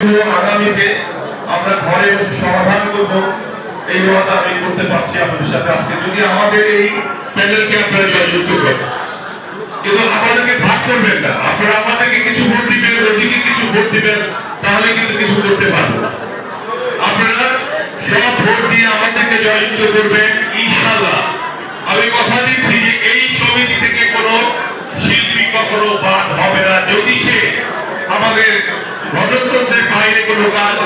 আগামীতে আমরা ঘরে বসে সমাধান এই ওয়াদা আমি করতে পারছি আপনাদের সাথে আজকে। যদি আমাদের এই কিন্তু আমাদেরকে ভাগ করবেন না। আপনারা আমাদেরকে কিছু ভোট দিবেন, ওদিকে কিছু ভোট দিবেন, তাহলে কিন্তু কিছু করতে পারব আপনারা সব ভোট দিয়ে আমাদেরকে জয়যুক্ত করবেন ইনশাল্লাহ আমি কথা দিচ্ছি যে এই সমিতি থেকে কোনো শিল্পী কখনো বাদ হবে না যদি সে আমাদের গণতন্ত্রের বাইরে কোনো কাজ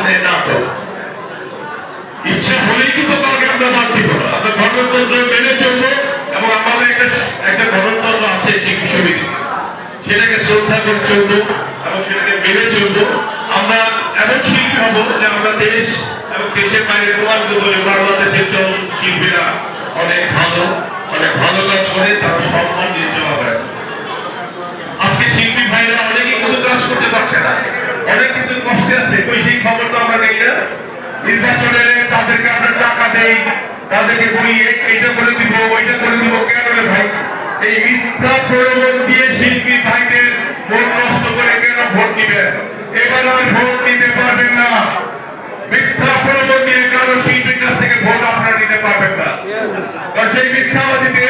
হলেই কিন্তু কাউকে আমরা বাদ দিব আমরা গণতন্ত্র মেনে চলবো এবং আমাদের একটা একটা গণতন্ত্র আছে সমিতি সেটাকে শ্রদ্ধা করে চলবো এবং সেটাকে মেনে চলবো। আমরা এমন শিল্পী হব যে আমরা দেশ এবং দেশের বাইরে প্রমাণিত করি বাংলাদেশের চল শিল্পীরা অনেক ভালো অনেক ভালো কাজ করে, তারা সম্মান দিয়ে চলা আজকে শিল্পী ভাইরা অনেকেই কিন্তু কাজ করতে পারছে না। নির্বাচনে তাদেরকে আমরা টাকা দেই, তাদেরকে বলি, এ- এইটা করে দিব, ওইটা করে দিব, কেন রে ভাই? এই মিথ্যা প্রলোভন দিয়ে শিল্পী ভাইদের ভোট নষ্ট করে কেন ভোট দিবেন এবার আর ভোট নিতে পারবেন না। মিথ্যা প্রলোভন দিয়ে কারও শিল্পীর কাছ থেকে ভোট আপনারা নিতে পারবেন না। কারণ সেই মিথ্যাবাদীতে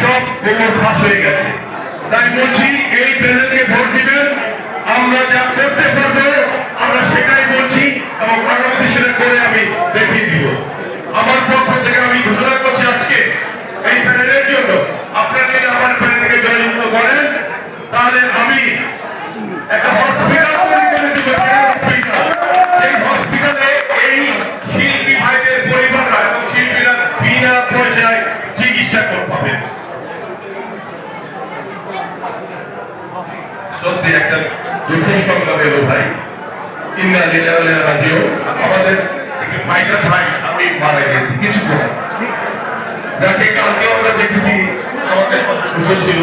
সব গোবর ফাঁস হয়ে গেছে। তাই বলছি, এই প্যানেলকে ভোট দিবেন, আমরা যা করতে পারব আমরা সেটাই বলছি এবং আগামী সেটা করে আমি দেখিয়ে দিব আমার পক্ষ থেকে আমি ঘোষণা করছি আজকে এই প্যানেলের জন্য আপনারা যদি আমার প্যানেলকে জয়যুক্ত করেন তাহলে আমি একটা হসপিটাল তৈরি করে দিব এই হসপিটালে এই শিল্পী ভাইদের পরিবাররা এবং শিল্পীরা বিনা পয়সায় চিকিৎসা করতে পাবেন। সত্যি একটা দুঃখের এলো ভাই। আমাদের একটি ফাইটার ভাই আমি মারা গেছি কিছু যাকে কালকে আমরা দেখেছি, আমাদের ছিল।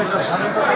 Sabe por